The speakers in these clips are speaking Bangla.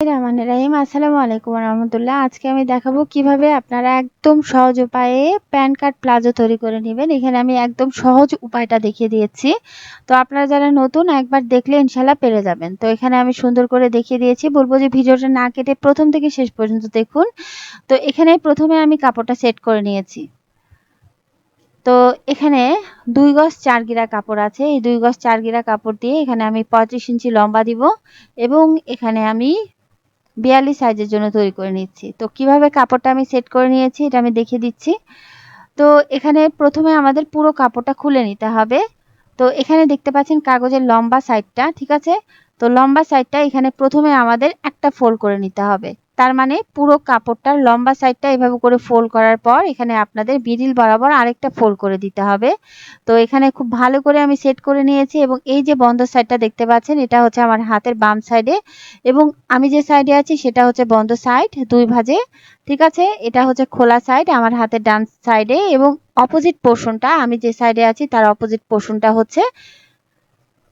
রহমানির রাহিম, আসসালামু আলাইকুম রহমতুল্লাহ আজকে আমি দেখাবো কীভাবে আপনারা একদম সহজ উপায়ে প্যান কার্ড প্লাজো তৈরি করে নেবেন। এখানে আমি একদম সহজ উপায়টা দেখিয়ে দিয়েছি। তো আপনারা যারা নতুন, একবার দেখলে ইনশাল্লাহ পেরে যাবেন। তো এখানে আমি সুন্দর করে দেখিয়ে দিয়েছি। বলব যে ভিডিওটা না কেটে প্রথম থেকে শেষ পর্যন্ত দেখুন। তো এখানে প্রথমে আমি কাপড়টা সেট করে নিয়েছি। তো এখানে দুই গজ চার গিরা কাপড় আছে। এই দুই গজ চার গিরা কাপড় দিয়ে এখানে আমি পঁয়ত্রিশ ইঞ্চি লম্বা দিব এবং এখানে আমি বিয়াল্লিশ সাইজের জন্য তৈরি করে নিচ্ছি। তো কীভাবে কাপড়টা আমি সেট করে নিয়েছি এটা আমি দেখিয়ে দিচ্ছি। তো এখানে প্রথমে আমাদের পুরো কাপড়টা খুলে নিতে হবে। তো এখানে দেখতে পাচ্ছেন কাগজের লম্বা সাইডটা ঠিক আছে? তো লম্বা সাইডটা এখানে প্রথমে আমাদের একটা ফোল্ড করে নিতে হবে। তার মানে পুরো কাপড়টার লম্বা সাইডটা এভাবে করে ফোল্ড করার পর এখানে আপনাদের বিডিল বরাবর আরেকটা ফোল্ড করে দিতে হবে। তো এখানে খুব ভালো করে আমি সেট করে নিয়েছি এবং এই যে বন্ধ সাইডটা দেখতে পাচ্ছেন, এটা হচ্ছে আমার হাতের বাম সাইডে এবং আমি যে সাইডে আছি সেটা হচ্ছে বন্ধ সাইড দুই ভাজে, ঠিক আছে? এটা হচ্ছে খোলা সাইড আমার হাতের ডান সাইডে এবং অপোজিট পোর্শনটা আমি যে সাইডে আছি তার অপোজিট পোর্শনটা হচ্ছে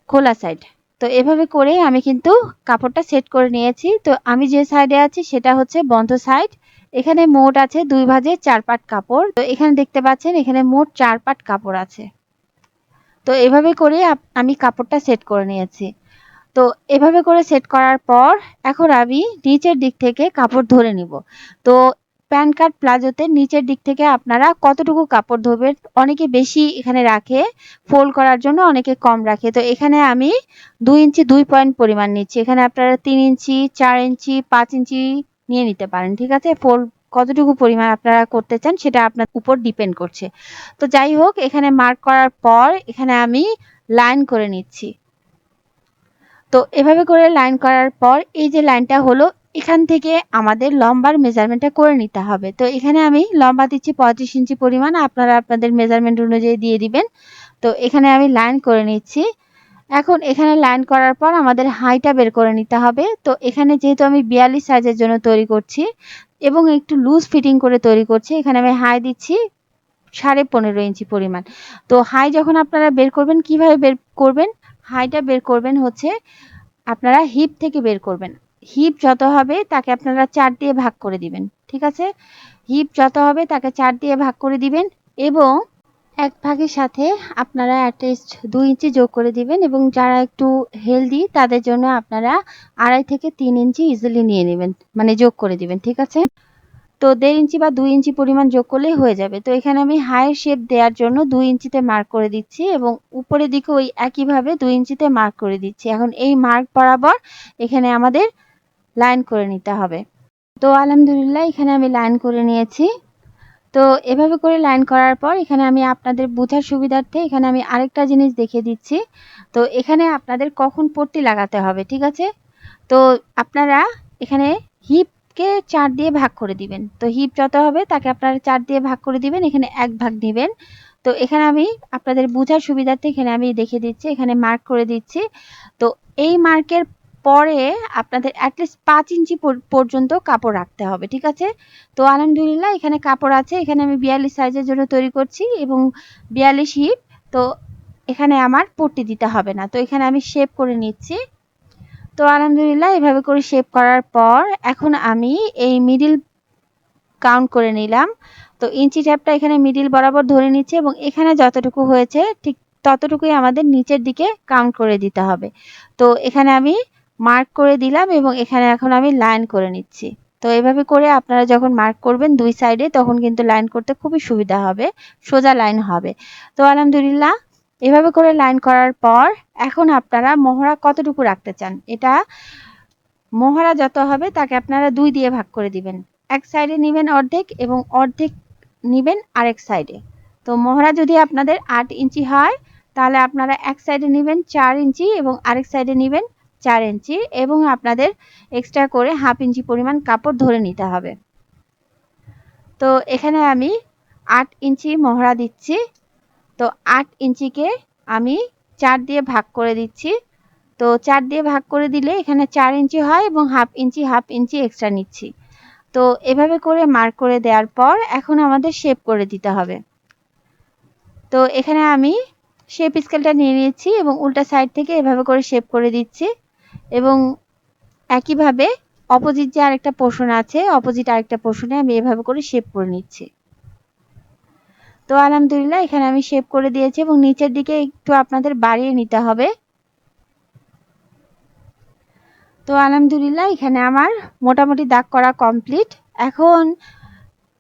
খোলা সাইড তো এভাবে করে আমি কিন্তু কাপড়টা সেট করে নিয়েছি। তো আমি যে সাইডে আছি সেটা হচ্ছে বন্ধ সাইড এখানে মোট আছে দুই ভাজে চার পাট কাপড়। তো এখানে দেখতে পাচ্ছেন এখানে মোট চার পাট কাপড় আছে। তো এভাবে করে আমি কাপড়টা সেট করে নিয়েছি। তো এভাবে করে সেট করার পর এখন আমি নিচের দিক থেকে কাপড় ধরে নিব। তো প্যান কার্ড প্লাজোতে নিচের দিক থেকে আপনারা কতটুকু কাপড় ধরবেন অনেকে বেশি এখানে রাখে ফোল্ড করার জন্য অনেকে কম রাখে। তো এখানে আমি দুই ইঞ্চি, দুই পয়েন্ট পরিমাণ নিচ্ছি। এখানে আপনারা তিন ইঞ্চি, চার ইঞ্চি, পাঁচ ইঞ্চি নিয়ে নিতে পারেন, ঠিক আছে? ফোল্ড কতটুকু পরিমাণ আপনারা করতে চান সেটা আপনার উপর ডিপেন্ড করছে। তো যাই হোক, এখানে মার্ক করার পর এখানে আমি লাইন করে নিচ্ছি। তো এভাবে করে লাইন করার পর এই যে লাইনটা হলো এখান থেকে আমাদের লম্বার মেজারমেন্টটা করে নিতে হবে। তো এখানে আমি লম্বা দিচ্ছি পঁয়ত্রিশ ইঞ্চি পরিমাণ, আপনারা আপনাদের মেজারমেন্ট অনুযায়ী দিয়ে দিবেন। তো এখানে আমি লাইন করে নিচ্ছি। এখন এখানে লাইন করার পর আমাদের হাইটা বের করে নিতে হবে। তো এখানে যেহেতু আমি বিয়াল্লিশ সাইজের জন্য তৈরি করছি এবং একটু লুজ ফিটিং করে তৈরি করছি, এখানে আমি হাই দিচ্ছি সাড়ে পনেরো ইঞ্চি পরিমাণ। তো হাই যখন আপনারা বের করবেন, কীভাবে বের করবেন? হাইটা বের করবেন হচ্ছে আপনারা হিপ থেকে বের করবেন। হিপ যত হবে তাকে আপনারা চার দিয়ে ভাগ করে দিবেন, ঠিক আছে? হিপ যত হবে তাকে চার দিয়ে ভাগ করে দিবেন এবং এক ভাগের সাথে আপনারা অ্যাটলিস্ট দুই ইঞ্চি যোগ করে দিবেন এবং যারা একটু হেলদি তাদের জন্য আপনারা আড়াই থেকে তিন ইঞ্চি ইজিলি নিয়ে নেবেন মানে যোগ করে দিবেন, ঠিক আছে? তো দেড় ইঞ্চি বা দুই ইঞ্চি পরিমাণ যোগ করলেই হয়ে যাবে। তো এখানে আমি হাইয়ের শেপ দেওয়ার জন্য দুই ইঞ্চিতে মার্ক করে দিচ্ছি এবং উপরের দিকে ওই একইভাবে দুই ইঞ্চিতে মার্ক করে দিচ্ছি। এখন এই মার্ক বরাবর এখানে আমাদের লাইন করে নিতে হবে। তো আলহামদুলিল্লাহ, এখানে আমি লাইন করে নিয়েছি। তো এভাবে করে লাইন করার পর এখানে আমি আপনাদের বোঝার সুবিধার্থে এখানে আমি আরেকটা জিনিস দেখিয়ে দিচ্ছি। তো এখানে আপনাদের কখন পট্টি লাগাতে হবে, ঠিক আছে? তো আপনারা এখানে হিপকে চার দিয়ে ভাগ করে দিবেন। তো হিপ যত হবে তাকে আপনারা চার দিয়ে ভাগ করে দিবেন, এখানে এক ভাগ নেবেন। তো এখানে আমি আপনাদের বোঝার সুবিধার্থে এখানে আমি দেখে দিচ্ছি, এখানে মার্ক করে দিচ্ছি। তো এই মার্কের পরে আপনাদের অ্যাটলিস্ট পাঁচ ইঞ্চি পর্যন্ত কাপড় রাখতে হবে, ঠিক আছে? তো আলহামদুলিল্লাহ, এখানে কাপড় আছে, এখানে আমি বিয়াল্লিশ সাইজের জন্য তৈরি করছি এবং বিয়াল্লিশ হিপ, তো এখানে আমার পট্টি দিতে হবে না, তো এখানে আমি শেপ করে নিচ্ছি। তো আলহামদুলিল্লাহ, এভাবে করে শেপ করার পর এখন আমি এই মিডিল কাউন্ট করে নিলাম। তো ইঞ্চি ট্যাপটা এখানে মিডিল বরাবর ধরে নিচ্ছে এবং এখানে যতটুকু হয়েছে, ঠিক ততটুকুই আমাদের নিচের দিকে কাউন্ট করে দিতে হবে। তো এখানে আমি মার্ক করে দিলাম এবং এখানে এখন আমি লাইন করে নিচ্ছি। তো এভাবে করে আপনারা যখন মার্ক করবেন দুই সাইডে তখন কিন্তু লাইন করতে খুবই সুবিধা হবে, সোজা লাইন হবে। তো আলহামদুলিল্লাহ, এভাবে করে লাইন করার পর এখন আপনারা মোহরা কতটুকু রাখতে চান? এটা মোহরা যত হবে তাকে আপনারা দুই দিয়ে ভাগ করে দিবেন। এক সাইডে নেবেন অর্ধেক এবং অর্ধেক নেবেন আরেক সাইডে তো মোহরা যদি আপনাদের আট ইঞ্চি হয়, তাহলে আপনারা এক সাইডে নেবেন চার ইঞ্চি এবং আরেক সাইডে নেবেন চার ইঞ্চি এবং আপনাদের এক্সট্রা করে হাফ ইঞ্চি পরিমাণ কাপড় ধরে নিতে হবে। তো এখানে আমি আট ইঞ্চি মহড়া দিচ্ছি। তো আট ইঞ্চিকে আমি চার দিয়ে ভাগ করে দিচ্ছি। তো চার দিয়ে ভাগ করে দিলে এখানে চার ইঞ্চি হয় এবং half inch half inch extra নিচ্ছি। তো এভাবে করে মার্ক করে দেওয়ার পর এখন আমাদের শেপ করে দিতে হবে। তো এখানে আমি শেপ স্কেলটা নিয়ে নিয়েছি এবং উল্টা সাইড থেকে এভাবে করে শেপ করে দিচ্ছি। এবং একইভাবে অপোজিট যে আরেকটা পোর্শন আছে অপোজিট আরেকটা পোর্শনে আমি এভাবে করে শেপ করে নিচ্ছি। তো আলহামদুলিল্লাহ, এখানে আমি শেপ করে দিয়েছি এবং নিচের দিকে একটু আপনাদের বাড়িয়ে নিতে হবে। তো আলহামদুলিল্লাহ, এখানে আমার মোটামুটি দাগ করা কমপ্লিট এখন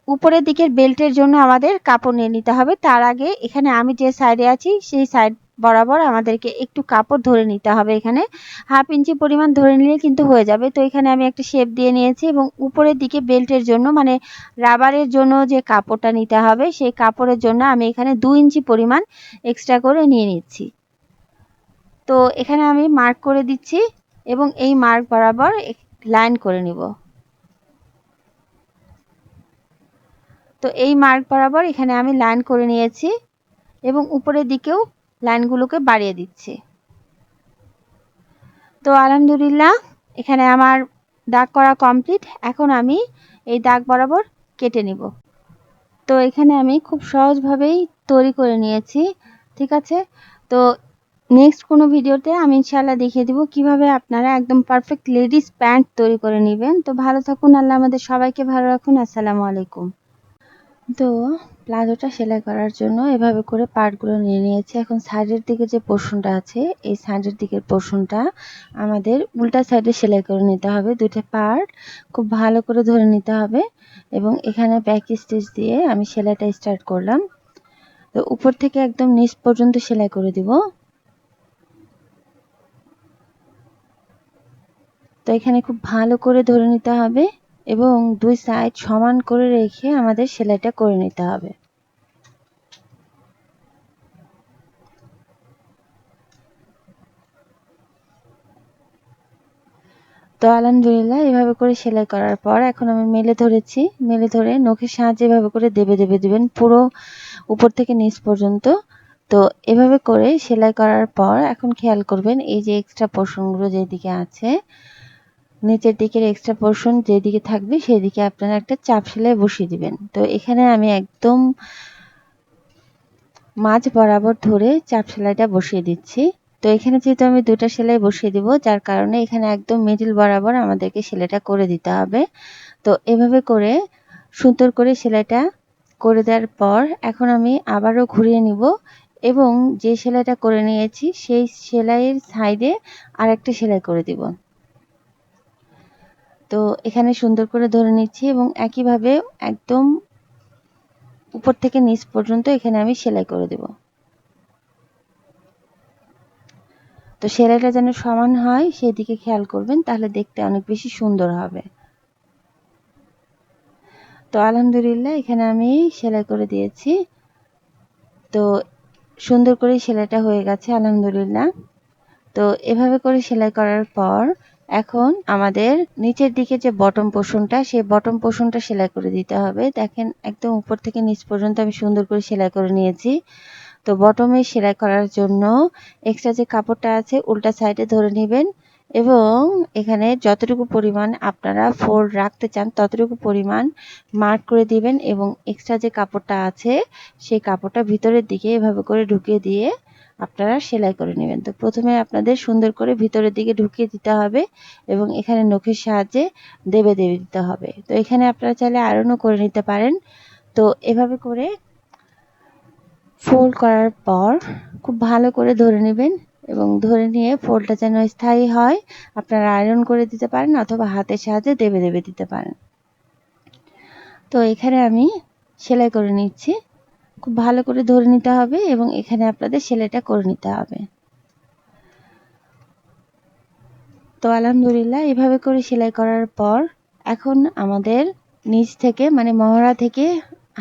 উপরের দিকের বেল্টের জন্য আমাদের কাপড় নিয়ে নিতে হবে। তার আগে এখানে আমি যে সাইডে আছি, সেই সাইড বরাবর আমাদেরকে একটু কাপড় ধরে নিতে হবে এখানে। হাফ ইঞ্চি পরিমাণ ধরে নিলে কিন্তু হয়ে যাবে। তো এখানে আমি একটা শেপ দিয়ে নিয়েছি এবং উপরের দিকে বেল্টের জন্য মানে রাবারের জন্য যে কাপড়টা নিতে হবে, সেই কাপড়ের জন্য আমি এখানে দু ইঞ্চি পরিমাণ এক্সট্রা করে নিয়ে নিচ্ছি। তো এখানে আমি মার্ক করে দিচ্ছি এবং এই মার্ক বরাবর লাইন করে নিব। তো এই মার্ক বরাবর এখানে আমি লাইন করে নিয়েছি এবং উপরের দিকেও লাইনগুলোকে বাড়িয়ে দিচ্ছি। তো আলহামদুলিল্লাহ, এখানে আমার দাগ করা কমপ্লিট। এখন আমি এই দাগ বরাবর কেটে নিব। তো এখানে আমি খুব সহজভাবেই তৈরি করে নিয়েছি, ঠিক আছে? তো নেক্সট কোনো ভিডিওতে আমি ইনশাল্লাহ দেখিয়ে দিব কীভাবে আপনারা একদম পারফেক্ট লেডিস প্যান্ট তৈরি করে নেবেন। তো ভালো থাকুন, আল্লাহ আমাদের সবাইকে ভালো রাখুন। আসসালামু আলাইকুম। তো প্লাজোটা সেলাই করার জন্য এভাবে করে পার্টগুলো নিয়ে নিয়েছি। এখন সাইডের দিকে যে পোর্শনটা আছে, এই সাইডের দিকের পোর্শনটা আমাদের উল্টা সাইডে সেলাই করে নিতে হবে। দুইটা পার্ট খুব ভালো করে ধরে নিতে হবে এবং এখানে ব্যাক স্টিচ দিয়ে আমি সেলাইটা স্টার্ট করলাম। তো উপর থেকে একদম নিচ পর্যন্ত সেলাই করে দিব। তো এখানে খুব ভালো করে ধরে নিতে হবে। এবং দুই সাইড সমান করে রেখে আমাদের সেলাইটা করে নিতে হবে। তো আলহামদুলিল্লাহ, এভাবে করে সেলাই করার পর এখন আমি মেলে ধরেছি। মেলে ধরে নখের সাহায্যে এভাবে করে দেবে দেবে, দিবেন পুরো উপর থেকে নিচ পর্যন্ত। তো এভাবে করে সেলাই করার পর এখন খেয়াল করবেন, এই যে এক্সট্রা পোর্শনগুলো যেদিকে আছে নিচের দিকের এক্সট্রা পোর্শন যেদিকে থাকবে সেদিকে আপনারা একটা চাপ সেলাই বসিয়ে দিবেন। তো এখানে আমি একদম মাঝ বরাবর ধরে চাপ সেলাইটা বসিয়ে দিচ্ছি। তো এখানে যেহেতু আমি দুটা সেলাই বসিয়ে দিব, যার কারণে এখানে একদম মিডিল বরাবর আমাদেরকে সেলাইটা করে দিতে হবে। তো এভাবে করে সুন্দর করে সেলাইটা করে দেওয়ার পর এখন আমি আবারও ঘুরিয়ে নিব এবং যে সেলাইটা করে নিয়েছি, সেই সেলাইয়ের সাইডে আর একটা সেলাই করে দিব। তো এখানে সুন্দর করে ধরে নিচ্ছি এবং একইভাবে একদম উপর থেকে নিচ পর্যন্ত এখানে আমি সেলাই করে দেব। তো সেলাইটা যেন সমান হয়, সেদিকে খেয়াল করবেন, তাহলে দেখতে অনেক বেশি সুন্দর হবে। তো আলহামদুলিল্লাহ, এখানে আমি সেলাই করে দিয়েছি। তো সুন্দর করে সেলাইটা হয়ে গেছে, আলহামদুলিল্লাহ। তো এভাবে করে সেলাই করার পর এখন আমাদের নিচের দিকে যে বটম পোষণটা সেই বটম পোষণটা সেলাই করে দিতে হবে। দেখেন, একদম উপর থেকে নিচ পর্যন্ত আমি সুন্দর করে সেলাই করে নিয়েছি। তো বটমে সেলাই করার জন্য এক্সট্রা যে কাপড়টা আছে, উল্টা সাইডে ধরে নেবেন এবং এখানে যতটুকু পরিমাণ আপনারা ফোল্ড রাখতে চান, ততটুকু পরিমাণ মার্ক করে দিবেন এবং এক্সট্রা যে কাপড়টা আছে, সেই কাপড়টা ভিতরের দিকে এভাবে করে ঢুকিয়ে দিয়ে আপনারা সেলাই করে নেবেন। তো প্রথমে আপনাদের সুন্দর করে ভিতরের দিকে ঢুকিয়ে দিতে হবে এবং এখানে নখের সাহায্যে দেবে দেবে দিতে হবে। তো এখানে আপনারা চাইলে আয়রনও করে নিতে পারেন। তো এভাবে করে ফোল্ড করার পর খুব ভালো করে ধরে নেবেন এবং ধরে নিয়ে ফোল্ডটা যেন স্থায়ী হয়, আপনারা আয়রন করে দিতে পারেন অথবা হাতের সাহায্যে দেবে দেবে দিতে পারেন। তো এখানে আমি সেলাই করে নিচ্ছি। খুব ভালো করে ধরে নিতে হবে এবং এখানে আপনাদের সেলাইটা করে নিতে হবে। তো আলহামদুলিল্লাহ, এভাবে করে সেলাই করার পর এখন আমাদের নিচ থেকে মানে মহড়া থেকে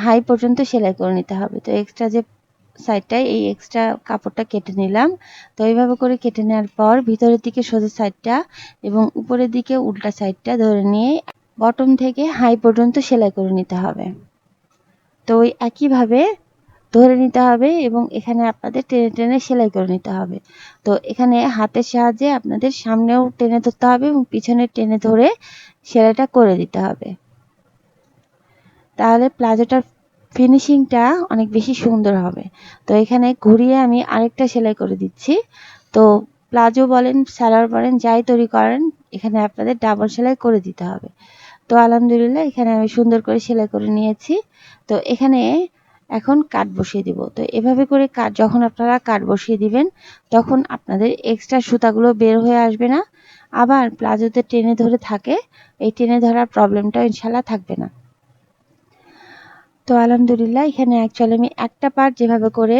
হাই পর্যন্ত সেলাই করে নিতে হবে। তো এক্সট্রা যে সাইডটায় এই এক্সট্রা কাপড়টা কেটে নিলাম। তো এইভাবে করে কেটে নেওয়ার পর ভিতরের দিকে সোজা সাইডটা এবং উপরের দিকে উল্টা সাইডটা ধরে নিয়ে বটম থেকে হাই পর্যন্ত সেলাই করে নিতে হবে। তো ওই একইভাবে ধরে নিতে হবে এবং এখানে আপনাদের টেনে টেনে সেলাই করে নিতে হবে। তো এখানে হাতের সাহায্যে আপনাদের সামনেও টেনে ধরতে হবে এবং পিছনে টেনে ধরে সেলাইটা করে দিতে হবে। তাহলে প্লাজোটার ফিনিশিংটা অনেক বেশি সুন্দর হবে। তো এখানে ঘুরিয়ে আমি আরেকটা সেলাই করে দিচ্ছি। তো প্লাজো বলেন স্যালোয়ার বলেন, যাই তৈরি করেন, এখানে আপনাদের ডাবল সেলাই করে দিতে হবে। তো আলহামদুলিল্লাহ এখানে আমি সুন্দর করে সেলাই করে নিয়েছি। তো এখানে এখন কাট বসিয়ে দিব। তো এভাবে করে কাট যখন আপনারা কাট বসিয়ে দিবেন, তখন আপনাদের এক্সট্রা সুতাগুলো বের হয়ে আসবে না। আবার প্লাজোতে টেনে ধরে থাকে, এই টেনে ধরার প্রবলেমটা ইনশাল্লাহ থাকবে না। তো আলহামদুলিল্লাহ, এখানে অ্যাকচুয়ালি আমি একটা পার্ট যেভাবে করে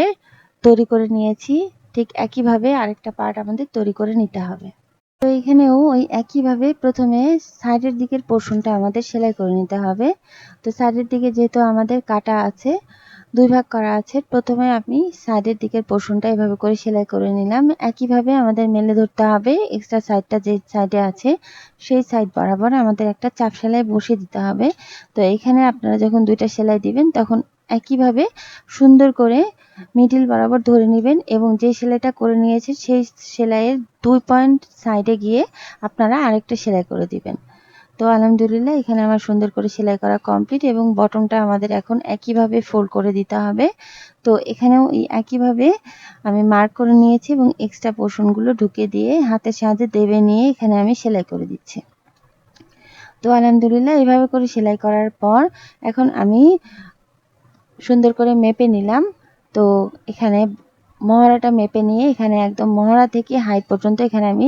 তৈরি করে নিয়েছি, ঠিক একইভাবে আরেকটা পার্ট আমাদের তৈরি করে নিতে হবে। তো এখানেও ওই একইভাবে প্রথমে সাইডের দিকের পোর্শনটা আমাদের সেলাই করে নিতে হবে। তো সাইডের দিকে যেহেতু আমাদের কাটা আছে দুই ভাগ করা আছে। প্রথমে আমি সাইডের দিকের পোর্শনটা এভাবে করে সেলাই করে নিলাম। একইভাবে আমাদের মেলে ধরতে হবে। এক্সট্রা সাইডটা যে সাইডে আছে, সেই সাইড বরাবর আমাদের একটা চাপ সেলাই বসিয়ে দিতে হবে। তো এখানে আপনারা যখন দুইটা সেলাই দিবেন, তখন একইভাবে সুন্দর করে মিডিল বরাবর ধরে নেবেন এবং যে সেলাইটা করে নিয়েছেন, সেই সেলাইয়ের দুই পয়েন্ট সাইডে গিয়ে আপনারা আরেকটা সেলাই করে দিবেন। তো আলহামদুলিল্লাহ, এখানে আমার সুন্দর করে সেলাই করা কমপ্লিট এবং বটমটা আমাদের এখন একইভাবে ফোল্ড করে দিতে হবে। তো এখানেও একইভাবে আমি মার্ক করে নিয়েছি এবং এক্সট্রা পোর্শনগুলো ঢুকে দিয়ে হাতের সাহায্যে দেবে নিয়ে এখানে আমি সেলাই করে দিচ্ছি। তো আলহামদুলিল্লাহ, এইভাবে করে সেলাই করার পর এখন আমি সুন্দর করে মেপে নিলাম। তো এখানে মহড়াটা মেপে নিয়ে এখানে একদম মহড়া থেকে হাইট পর্যন্ত এখানে আমি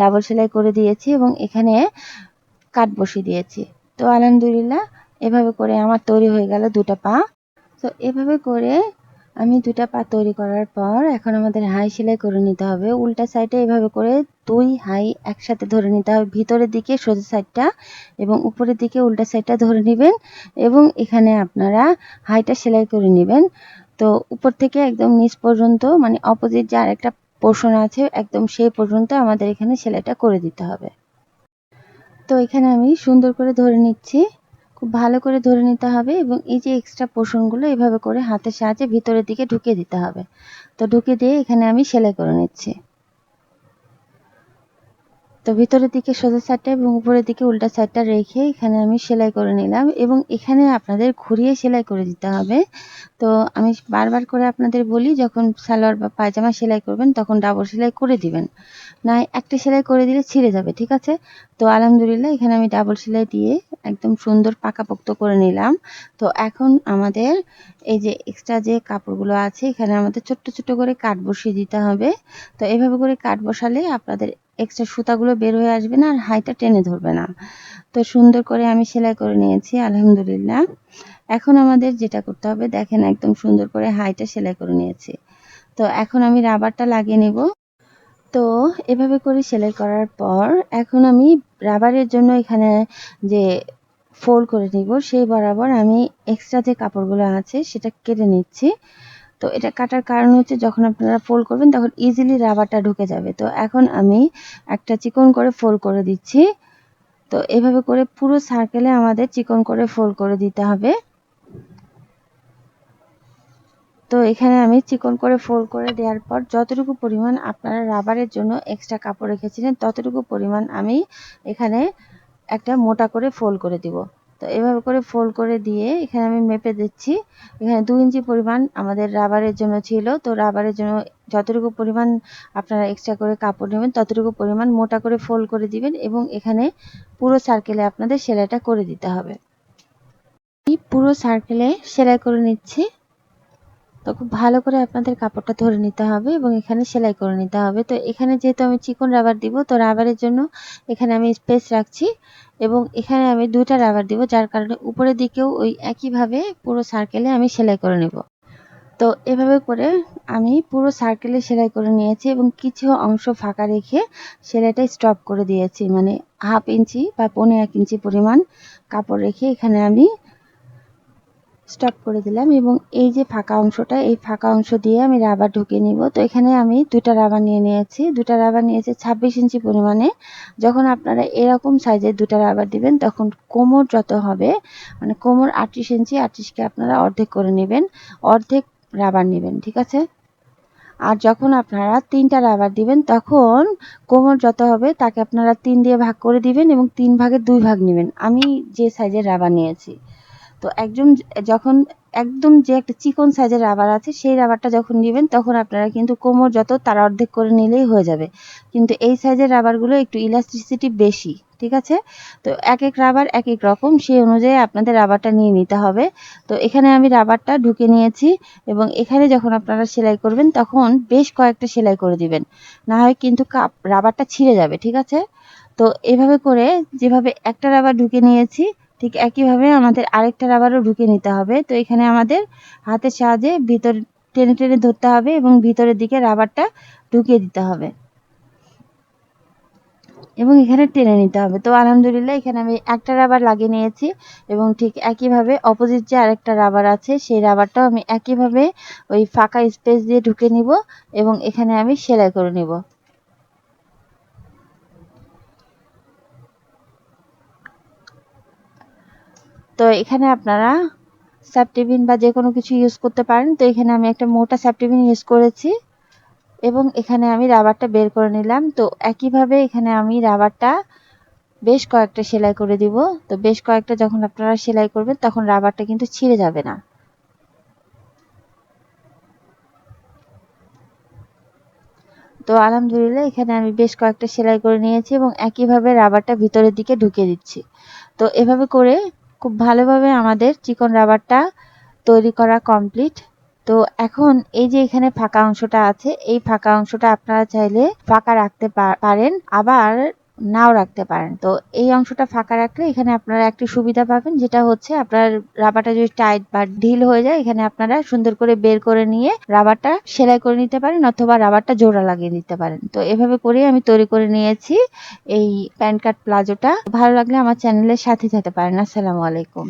ডাবল সেলাই করে দিয়েছি এবং এখানে কাট বসিয়ে দিয়েছি। তো আলহামদুলিল্লাহ, এভাবে করে আমার তৈরি হয়ে গেল দুটো পা। তো এভাবে করে আমি দুটা পা তৈরি করার পর এখন আমাদের হাই সেলাই করে নিতে হবে। উল্টা সাইডে এভাবে করে দুই হাই একসাথে ধরে নিতে হবে। ভিতরের দিকে সোজা সাইডটা এবং উপরের দিকে উল্টা সাইডটা ধরে নেবেন এবং এখানে আপনারা হাইটা সেলাই করে নেবেন। তো উপর থেকে একদম নিচ পর্যন্ত মানে অপোজিট যে আরেকটা পোর্শন আছে, একদম সেই পর্যন্ত আমাদের এখানে সেলাইটা করে দিতে হবে। তো এখানে আমি সুন্দর করে ধরে নিচ্ছি। খুব ভালো করে ধরে নিতে হবে এবং এই যে এক্সট্রা পোর্শনগুলো এভাবে করে হাতের সাহায্যে ভিতরের দিকে ঢুকিয়ে দিতে হবে। তো ঢুকে দিয়ে এখানে আমি সেলাই করে নিচ্ছি। তো ভিতরের দিকে সোজা সাইডটা এবং উপরের দিকে উল্টা সাইডটা রেখে এখানে আমি সেলাই করে নিলাম এবং এখানে আপনাদের ঘুরিয়ে সেলাই করে দিতে হবে। তো আমি বারবার করে আপনাদের বলি, যখন সালোয়ার বা পায়জামা সেলাই করবেন, তখন ডাবল সেলাই করে দিবেন। না একটা সেলাই করে দিলে ছিঁড়ে যাবে, ঠিক আছে? তো আলহামদুলিল্লাহ, এখানে আমি ডাবল সেলাই দিয়ে একদম সুন্দর পাকাপোক্ত করে নিলাম। তো এখন আমাদের এই যে এক্সট্রা যে কাপড়গুলো আছে, এখানে আমাদের ছোট্ট ছোট্ট করে কাট বসিয়ে দিতে হবে। তো এভাবে করে কাট বসালে আপনাদের এক্সট্রা সুতাগুলো বের হয়ে আসবে না, আর হাইটা টেনে ধরবে না। তো সুন্দর করে আমি সেলাই করে নিয়েছি, আলহামদুলিল্লাহ। এখন আমাদের যেটা করতে হবে, দেখেন একদম সুন্দর করে হাইটা সেলাই করে নিয়েছি। তো এখন আমি রাবারটা লাগিয়ে নেব। তো এভাবে করে সেলাই করার পর এখন আমি রাবারের জন্য এখানে যে ফোল্ড করে নিব, সেই বরাবর আমি এক্সট্রা যে কাপড়গুলো আছে সেটা কেটে নিচ্ছি। তো এটা কাটার কারণ হচ্ছে যখন আপনারা ফোল্ড করবেন তখন ইজিলি রাবারটা ঢুকে যাবে। তো এখন আমি একটা চিকন করে ফোল্ড করে দিচ্ছি। তো এভাবে করে পুরো সার্কেলে আমাদের চিকন করে ফোল্ড করে দিতে হবে। তো এখানে আমি চিকন করে ফোল্ড করে দেওয়ার পর যতটুকু পরিমাণ আপনারা রাবারের জন্য এক্সট্রা কাপড় রেখেছিলেন, ততটুকু পরিমাণ আমি এখানে একটা মোটা করে ফোল্ড করে দিব। তো এভাবে করে ফোল্ড করে দিয়ে এখানে আমি মেপে দিচ্ছি। এখানে দু ইঞ্চি পরিমাণ আমাদের রাবারের জন্য ছিল। তো রাবারের জন্য যতটুকু পরিমাণ আপনারা এক্সট্রা করে কাপড় নেবেন, ততটুকু পরিমাণ মোটা করে ফোল্ড করে দিবেন এবং এখানে পুরো সার্কেলে আপনাদের সেলাইটা করে দিতে হবে। পুরো সার্কেলে সেলাই করে নিচ্ছি। তো খুব ভালো করে আপনাদের কাপড়টা ধরে নিতে হবে এবং এখানে সেলাই করে নিতে হবে। তো এখানে যেহেতু আমি চিকন রাবার দিব, তো রাবারের জন্য এখানে আমি স্পেস রাখছি এবং এখানে আমি দুইটা রাবার দিব, যার কারণে উপরের দিকেও ওই একইভাবে পুরো সার্কেলে আমি সেলাই করে নেব। তো এভাবে করে আমি পুরো সার্কেলে সেলাই করে নিয়েছি এবং কিছু অংশ ফাঁকা রেখে সেলাইটা স্টপ করে দিয়েছি। মানে হাফ ইঞ্চি বা পনেরো এক ইঞ্চি পরিমাণ কাপড় রেখে এখানে আমি স্টপ করে দিলাম এবং এই যে ফাঁকা অংশটা, এই ফাঁকা অংশ দিয়ে আমি রাবার ঢুকিয়ে নিব। তো এখানে আমি দুটা রাবার নিয়ে নিয়েছি। দুটা রাবার নিয়েছি ছাব্বিশ ইঞ্চি পরিমাণে। যখন আপনারা এরকম সাইজের দুটা রাবার দিবেন, তখন কোমর যত হবে মানে কোমর আটত্রিশ ইঞ্চি আটত্রিশকে আপনারা অর্ধেক করে নেবেন। অর্ধেক রাবার নেবেন, ঠিক আছে? আর যখন আপনারা তিনটা রাবার দিবেন, তখন কোমর যত হবে, তাকে আপনারা তিন দিয়ে ভাগ করে দিবেন এবং তিন ভাগের দুই ভাগ নেবেন। আমি যে সাইজের রাবার নিয়েছি। তো একজন যখন একদম যে একটা চিকন সাইজের রাবার আছে, সেই রাবারটা যখন নেবেন, তখন আপনারা কিন্তু কোমর যত তার অর্ধেক করে নিলেই হয়ে যাবে। কিন্তু এই সাইজের রাবারগুলো একটু ইলাস্টিসিটি বেশি, ঠিক আছে? তো এক এক রাবার এক এক রকম, সেই অনুযায়ী আপনাদের রাবারটা নিয়ে নিতে হবে। তো এখানে আমি রাবারটা ঢুকে নিয়েছি এবং এখানে যখন আপনারা সেলাই করবেন, তখন বেশ কয়েকটা সেলাই করে দিবেন। না হয় কিন্তু কাপ, রাবারটা ছিঁড়ে যাবে, ঠিক আছে? তো এভাবে করে যেভাবে একটা রাবার ঢুকে নিয়েছি ঠিক একইভাবে আমাদের আরেকটা রাবারও ঢুকে নিতে হবে। তো এখানে আমাদের হাতের সাহায্যে ভিতর টেনে টেনে ধরতে হবে এবং ভিতরের দিকে রাবারটা ঢুকিয়ে দিতে হবে। এবং এখানে টেনে নিতে হবে। তো আলহামদুলিল্লাহ এখানে আমি একটা রাবার লাগিয়ে নিয়েছি এবং ঠিক একইভাবে অপোজিট যে আরেকটা রাবার আছে, সেই রাবারটাও আমি একইভাবে ওই ফাঁকা স্পেস দিয়ে ঢুকে নিব এবং এখানে আমি সেলাই করে নিব। তো এখানে আপনারা স্যাপটিভিন বা যে কোনো কিছু ইউজ করতে পারেন। তো এখানে আমি একটা মোটা স্যাপটিভিন ইউজ করেছি এবং এখানে আমি রাবারটা বের করে নিলাম। তো একইভাবে এখানে আমি রাবারটা বেশ কয়েকটা সেলাই করে দিব। তো বেশ কয়েকটা যখন আপনারা সেলাই করবেন, তখন রাবারটা কিন্তু ছিঁড়ে যাবে না। তো আলহামদুলিল্লাহ, এখানে আমি বেশ কয়েকটা সেলাই করে নিয়েছি এবং একইভাবে রাবারটা ভিতরের দিকে ঢুকে দিচ্ছি। তো এভাবে করে খুব ভালোভাবে আমাদের চিকন রাবারটা তৈরি করা কমপ্লিট। তো এখন এই যে এখানে ফাঁকা অংশটা আছে, এই ফাঁকা অংশটা আপনারা চাইলে ফাঁকা রাখতে পারেন। আবার নাও রাখতে পারেন। তো এই অংশটা ফাঁকা রাখলে এখানে আপনারা একটি সুবিধা পাবেন, যেটা হচ্ছে আপনার রাবারটা যদি টাইট বা ঢিল হয়ে যায়, এখানে আপনারা সুন্দর করে বের করে নিয়ে রাবারটা সেলাই করে নিতে পারেন অথবা রাবারটা জোড়া লাগিয়ে দিতে পারেন। তো এভাবে করে আমি তৈরি করে নিয়েছি এই প্যান্ট কার্ড প্লাজোটা। ভালো লাগলে আমার চ্যানেলের সাথে যেতে পারেন। আসসালামু আলাইকুম।